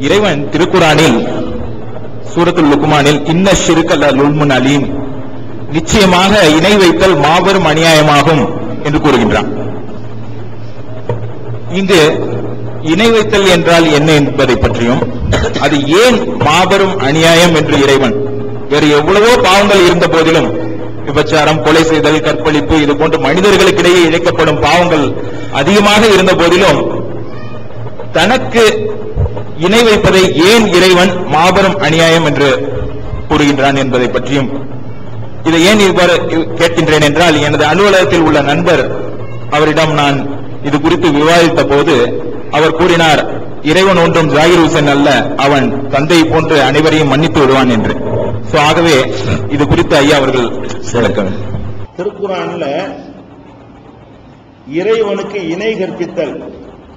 இறைவன் திருக்குறானில் சூரத்துல் லுக்குமானில் இன்ன ஷிருக்கல் லுல்முன் அலீம். நிச்சயமாக இணை வைத்தல் மாபெரும் அநியாயமாகும் என்று கூறுகின்றான். இங்கு இணை வைத்தல் என்றால் என்ன என்பதை பற்றியும் அது ஏன் மாபெரும் அநியாயம் என்று இறைவன் வேறு எவ்வளவோ பாவங்கள் இருந்த போதிலும் விபச்சாரம் கொலை செய்தல் கற்பழிப்பு இது போன்ற மனிதர்களுக்கிடையே இழைக்கப்படும் பாவங்கள் அதிகமாக இருந்த போதிலும் தனக்கு இணை வைப்பதை ஏன் இறைவன் மாபெரும் அநியாயம் என்று கூறுகின்றான் என்பதை பற்றியும் இதை ஏன் இவ்வாறு கேட்கின்றேன் என்றால் எனது அலுவலகத்தில் உள்ள நண்பர் அவரிடம் நான் இது குறித்து விவாதித்த போது அவர் கூறினார் இறைவன் ஒன்றும் ஜாகிர் ஹுசன் அல்ல அவன் தந்தை போன்று அனைவரையும் மன்னித்து விடுவான் என்று. சோ ஆகவே இது குறித்து ஐயா அவர்கள் விளக்க திருக்குறான்ல இறைவனுக்கு இணை கற்பித்தல்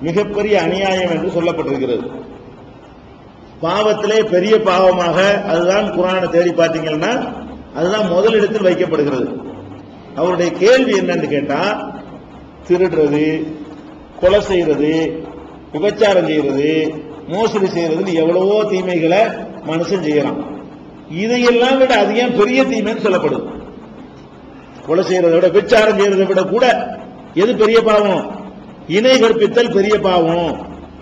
மிகப்பெரிய அநியாயம் என்று சொல்லப்பட்டிருக்கிறது. பாவத்திலே பெரிய பாவமாக அதுதான் குரானை தேடி பார்த்தீங்கன்னா அதுதான் முதலிடத்தில் வைக்கப்படுகிறது. அவருடைய கேள்வி என்னன்னு கேட்டா திருடுறது கொலை செய்யறது விபச்சாரம் செய்யறது மோசடி செய்யறது எவ்வளவோ தீமைகளை மனுஷன் செய்யறான். இதையெல்லாம் விட அதிகம் பெரிய தீமைன்னு சொல்லப்படுது? கொலை செய்யறதை விட விபச்சாரம் செய்யறதை விட கூட எது பெரிய பாவம்? இணை கற்பித்தல் பெரிய பாவம்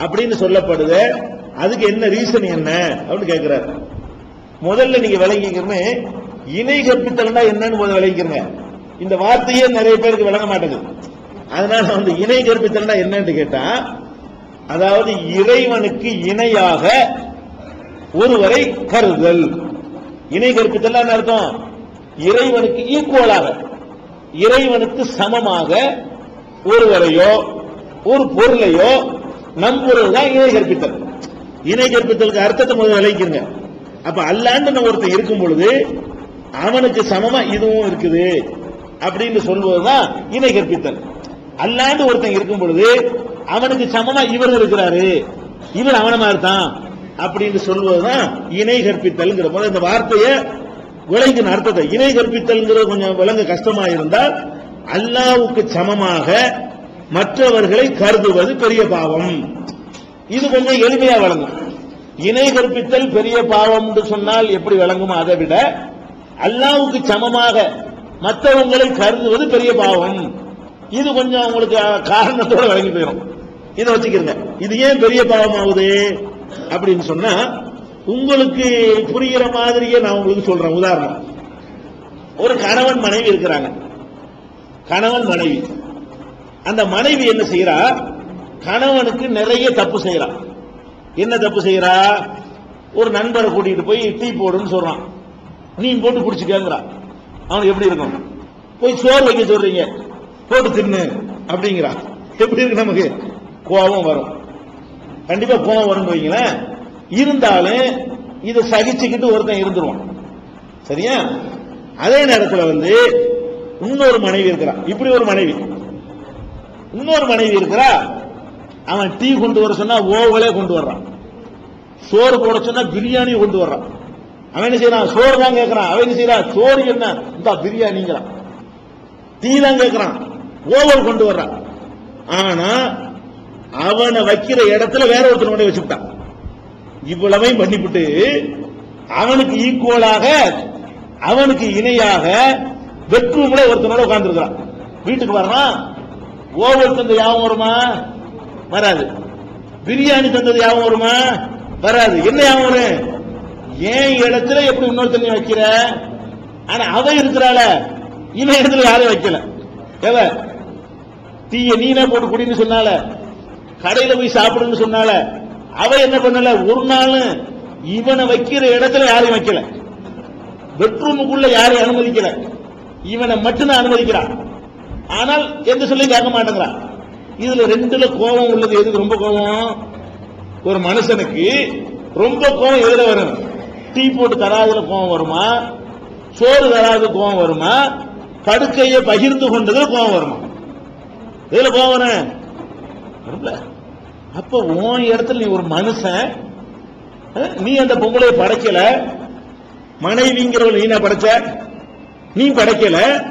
அப்படின்னு சொல்லப்படுது அதுக்கு என்ன ரீசன் என்ன? அப்படின்னு கேட்கிறார் முதல்ல நீங்க விளங்கிக்கணும் இணை கற்பித்தல்னா என்னன்னு முதல்ல விளங்கிக்கிறங்க இந்த வார்த்தையே நிறைய பேருக்கு விளங்க மாட்டேங்குது. அதனால வந்து இணை கற்பித்தல்னா என்னன்னு கேட்டா அதாவது இறைவனுக்கு இணையாக ஒருவரை கருதல். இணை கற்பித்தல் அர்த்தம்? இறைவனுக்கு ஈக்குவலாக இறைவனுக்கு சமமாக ஒருவரையோ ஒரு பொருளையோ நம்புவதுதான் இணை கற்பித்தல். இணை கற்பித்தலுக்கு அர்த்தத்தை முதல்ல விளைவிக்கிறங்க அப்ப அல்லாண்டு ஒருத்தன் இருக்கும் பொழுது அவனுக்கு சமமா இதுவும் இருக்குது அப்படின்னு சொல்வதுதான் இணை கற்பித்தல். அல்லாண்டு ஒருத்தன் இருக்கும் பொழுது அவனுக்கு சமமா இவர் இருக்கிறாரு இவர் அவன மாதிரி தான் அப்படின்னு சொல்வதுதான் இணை கற்பித்தல்ங்கிற போது இந்த வார்த்தையை விளங்கின அர்த்தத்தை. இணை கற்பித்தல்ங்கிறது கொஞ்சம் விளங்க கஷ்டமா இருந்தால் அல்லாவுக்கு சமமாக மற்றவர்களை கருதுவது பெரிய பாவம். இது கொஞ்சம் எளிமையா விளங்கும் இணை கற்பித்தல் பெரிய பாவம் என்று சொன்னால் எப்படி விளங்குமோ அதை விட அல்லாவுக்கு சமமாக மற்றவங்களை கருதுவது பெரிய பாவம். இது கொஞ்சம் உங்களுக்கு காரணத்தோட வழங்கி போயிடும் இதை வச்சுக்கிறங்க இது ஏன் பெரிய பாவம் ஆகுது அப்படின்னு சொன்னா உங்களுக்கு புரிகிற மாதிரியே நான் உங்களுக்கு சொல்றேன். உதாரணம். ஒரு கணவன் மனைவி இருக்கிறாங்க. கணவன் மனைவி. அந்த மனைவி என்ன செய்யறா கணவனுக்கு நிறைய தப்பு செய்யறான். என்ன தப்பு செய்யறா? ஒரு நண்பரை கூட்டிட்டு போய் டீ போடுன்னு சொல்றான். நீ போட்டு குடிச்சுக்கங்கிறான். அவனுக்கு எப்படி இருக்கும்? போய் சோறு வைக்க சொல்றீங்க. போட்டு தின்னு அப்படிங்கிறா எப்படி இருக்கு நமக்கு? கோபம் வரும். கண்டிப்பா கோபம் வரும் வைங்களேன். இருந்தாலும் இதை சகிச்சுக்கிட்டு ஒருத்தன் இருந்துருவான். சரியா? அதே நேரத்தில் வந்து இன்னொரு மனைவி இருக்கிறான். இப்படி ஒரு மனைவி. இன்னொரு மனைவி இருக்கிறா. அவன் டீ கொண்டு வர சொன்னா ஓவலே கொண்டு வர்றான். சோறு போட சொன்னா பிரியாணி கொண்டு வர்றான். அவன் என்ன செய்யறான்? சோறு தான் கேட்கறான் அவன் என்ன செய்யறான்? சோறு என்ன? இந்த பிரியாணிங்கிறான். டீ தான் கேட்கறான் ஓவல் கொண்டு வர்றான். ஆனா அவனை வைக்கிற இடத்துல வேற ஒருத்தர் கொண்டு வச்சுட்டான் இவ்வளவையும் பண்ணிவிட்டு அவனுக்கு ஈக்குவலாக அவனுக்கு இணையாக பெட்ரூம்ல ஒருத்தனோட உட்கார்ந்துருக்கிறான். வீட்டுக்கு வர்றான். ஓவல் தந்த யாபம் வருமா? வராது. பிரியாணி சொன்னது யாபம் வருமா? வராது. என்ன யாபம் வரும்? ஏன் இடத்துல எப்படி இன்னொருத்தனை வைக்கிற? ஆனா அவ இருக்கிறாள. இவன் இடத்துல யாரும் வைக்கல. எவ தீய நீனே போட்டு குடின்னு சொன்னால கடையில போய் சாப்பிடுன்னு சொன்னால அவ என்ன பண்ணல? ஒரு நாள் இவனை வைக்கிற இடத்துல யாரையும் வைக்கல. பெட்ரூமுக்குள்ள யாரையும் அனுமதிக்கல. இவனை மட்டும்தான் அனுமதிக்கிறான். ஆனால் எந்த சொல்லையும் கேட்க மாட்டேங்கிறான். இதுல ரெண்டுல கோபம் உள்ளது. எதுக்கு ரொம்ப கோபம்? ஒரு மனுஷனுக்கு ரொம்ப கோபம் எதுல வரும்? டீ போட்டு தராதுல கோபம் வருமா? சோறு தராது கோபம் வருமா? படுக்கையை பகிர்ந்து கொண்டதுல கோபம் வருமா? இதுல கோபம் வரும்? அப்ப உன் இடத்துல நீ ஒரு மனுஷன். நீ அந்த பொங்கலை படைக்கல. மனைவிங்கிறவள் நீ படைச்ச? நீ படைக்கல.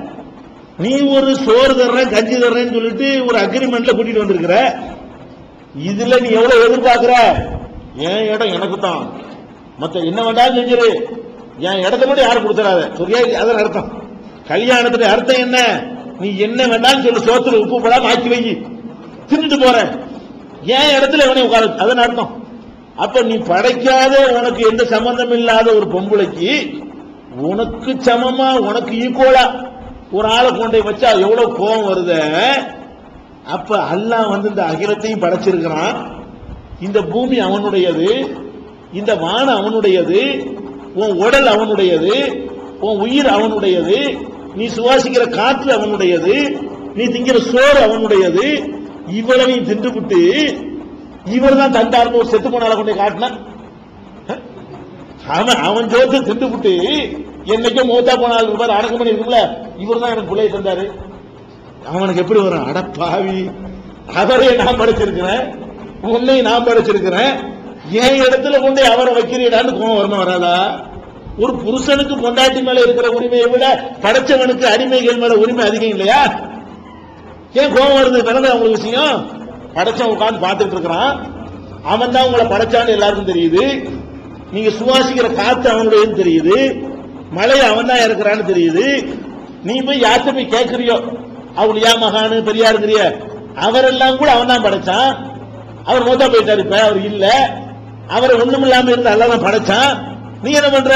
நீ ஒரு சோறு தர்றேன் கஞ்சி தர்றேன்னு சொல்லிட்டு ஒரு அக்ரிமெண்ட்ல கூட்டிட்டு வந்திருக்கிற? இதுல நீ எவ்வளவு எதிர்பார்க்கிற? என் இடம் எனக்கு தான் மத்த என்ன வேண்டாலும் செஞ்சிரு. என் இடத்த மட்டும் யாரும் கொடுத்துறாத. சரியா அதன் அர்த்தம். கல்யாணத்துடைய அர்த்தம் என்ன? நீ என்ன வேணாலும் சொல்லு. சோத்துல உப்பு போடாம ஆக்கி வை. தின்னுட்டு போற என் இடத்துல இவனை உட்கார. அதன் அர்த்தம். அப்ப நீ படைக்காத உனக்கு எந்த சம்பந்தம் இல்லாத ஒரு பொம்பளைக்கு உனக்கு சமமா உனக்கு ஈக்குவலா ஒரு ஆளை கொண்டு போய் வச்சா எவ்வளவு கோபம் வருது? அப்ப அல்லாஹ் வந்து இந்த அகிலத்தையும் படைச்சிருக்கிறான். இந்த பூமி அவனுடையது இந்த வானம் அவனுடையது உன் உடல் அவனுடையது உன் உயிர் அவனுடையது நீ சுவாசிக்கிற காற்று அவனுடையது நீ திங்கிற சோறு அவனுடையது இவ்வளவையும் தின்றுபிட்டு இவர் தான் தந்தார்னு ஒரு செத்து போனால கொண்டு காட்டினான். அவன் அவன் ஜோத்து தின்றுபிட்டு என்னைக்கும் மூத்தா போனால் இருப்பார் அடக்கம் பண்ணி இருக்கும்ல? இவர் தான் எனக்கு பிள்ளைய தந்தாரு. அவனுக்கு எப்படி வரும்? அடப்பாவி அவரை நான் படைச்சிருக்கிறேன். உன்னை நான் படைச்சிருக்கிறேன். என் இடத்துல கொண்டு அவரை வைக்கிறீடான்னு கோவம் வரணும் வராதா? ஒரு புருஷனுக்கு பொண்டாட்டி மேல இருக்கிற உரிமையை விட படைச்சவனுக்கு அடிமைகள் மேல உரிமை அதிகம் இல்லையா? ஏன் கோபம் வருது? பிறந்த அவங்க விஷயம்? படைச்சவன் உட்காந்து பார்த்துட்டு இருக்கிறான். அவன் தான் உங்களை படைச்சான்னு எல்லாருக்கும் தெரியுது. நீங்க சுவாசிக்கிற காத்து அவனுடையன்னு தெரியுது. மலை அவன் தான் இறக்குறான்னு தெரியுது. நீ போய் யார்கிட்ட போய் கேட்கறியோ அவளியா மகானு பெரியாருங்கிறிய அவரெல்லாம் கூட அவன் தான் படைச்சான். அவர் மூத்தா போயிட்டாரு இப்ப அவர் இல்ல. அவரை ஒண்ணும் இல்லாம இருந்து அல்ல தான் படைச்சான். நீ என்ன பண்ற?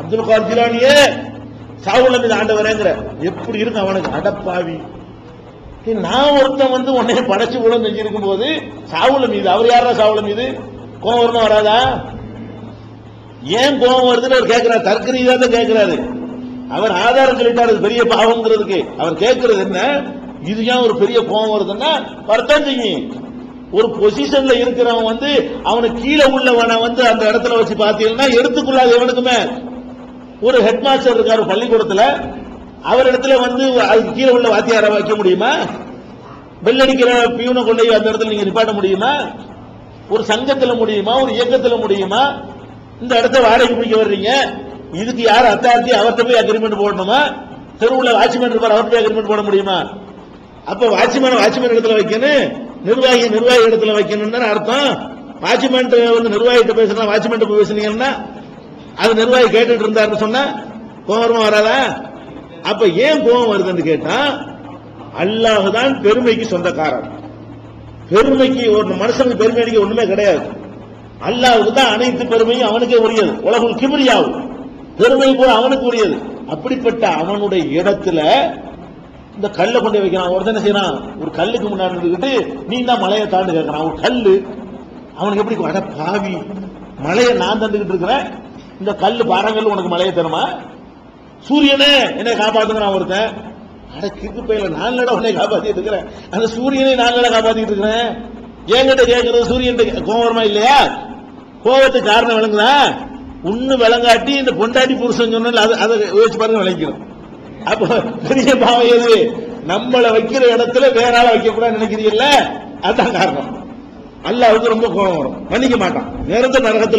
அப்துல் கார் ஜிலானியே சாவுல மீது ஆண்டவரேங்கிற. எப்படி இருக்கு அவனுக்கு அடப்பாவி. நான் ஒருத்தன் வந்து உன்னை படைச்சு கூட செஞ்சிருக்கும் போது சாவுல மீது அவர் யாரா சாவுல மீது? கோவம் வராதா? ஏன் கோவம் வருதுன்னு அவர் கேட்கிறார். தர்க்க தான் கேட்கிறாரு. அவர் ஆதாரம் சொல்லிட்டாரு பெரிய பாவம்ங்கிறதுக்கு. அவர் கேட்கறது என்ன? இது ஏன் ஒரு பெரிய கோவம் வருதுன்னா வரத்தான் செய்யும் ஒரு பொசிஷன்ல இருக்கிறவன் வந்து அவனுக்கு கீழே உள்ளவனை வந்து அந்த இடத்துல வச்சு பார்த்தீங்கன்னா எடுத்துக்கொள்ளாது எவனுக்குமே ஒரு ஹெட் மாஸ்டர் இருக்காரு பள்ளிக்கூடத்துல. அவர் இடத்துல வந்து அதுக்கு கீழே உள்ள வாத்தியாரை வைக்க முடியுமா? வெள்ளடிக்கிற பியூனை கொண்டு அந்த இடத்துல நீங்க நிப்பாட்ட முடியுமா? ஒரு சங்கத்துல முடியுமா? ஒரு இயக்கத்துல முடியுமா? இந்த இடத்த வாடகை பிடிக்க வர்றீங்க? இதுக்கு யார் அத்தாரிட்டி அவர்கிட்ட போய் அக்ரிமெண்ட் போடணுமா? தெருவுல வாட்ச்மேன் இருப்பார் அவர்கிட்ட போய் அக்ரிமெண்ட் போட முடியுமா? அப்ப வாட்ச்மேன் வாட்ச்மேன் இடத்துல வைக்கணும். நிர்வாகி நிர்வாகி இடத்துல வைக்கணும் தானே அர்த்தம். வாட்ச்மேன் வந்து நிர்வாகிட்ட பேசுனா வாட்ச்மேன் போய் பேசுனீங்கன்னா அது நிர்வாகி கேட்டுட்டு இருந்தாருன்னு சொன்னா கோபமா வராதா? அப்ப ஏன் கோபம் வருதுன்னு கேட்டா அல்லாஹ் தான் பெருமைக்கு சொந்தக்காரன். பெருமைக்கு ஒரு மனுஷனுக்கு பெருமை அடிக்க ஒண்ணுமே கிடையாது. அல்லாவுக்கு தான் அனைத்து பெருமையும் அவனுக்கே உரியது. உலகுல் கிபிரியாவும் பெருமை கூட அவனுக்கு உரியது. அப்படிப்பட்ட அவனுடைய இடத்துல இந்த கல்லை கொண்டு வைக்கிறான். ஒருத்தன செய்யறான்? ஒரு கல்லுக்கு முன்னாடி இருந்துக்கிட்டு நீ தான் மலையை தாண்டு கேட்கறான் ஒரு கல்லு. அவனுக்கு எப்படி அட பாவி. மலையை நான் தந்துகிட்டு இருக்கிறேன். இந்த கல்லு பாறங்கல் உனக்கு மலையை தருமா? சூரியனே என்னை காப்பாத்துங்கிறான் ஒருத்தன். அட கிக்கு பையில நான் லட உன்னை காப்பாத்திட்டு இருக்கிறேன். அந்த சூரியனை நான் லட காப்பாத்திட்டு இருக்கிறேன். என்கிட்ட கேட்கறது சூரியன் கோபரமா இல்லையா? கோவத்துக்கு காரணம் விளங்குதா? உன்னு விளங்காட்டி இந்த பொண்டாட்டி புருஷன் சொன்ன அதை அதை யோசிச்சு பாருங்க விளங்கிடும் அப்போ பெரிய பாவம் எது? நம்மளை வைக்கிற இடத்துல வேற ஆளை வைக்க கூடாது நினைக்கிறீங்கல்ல? அதுதான் காரணம். அல்லாவுக்கு ரொம்ப கோபம் வரும். மன்னிக்க மாட்டான். நேரத்தை நரகத்துல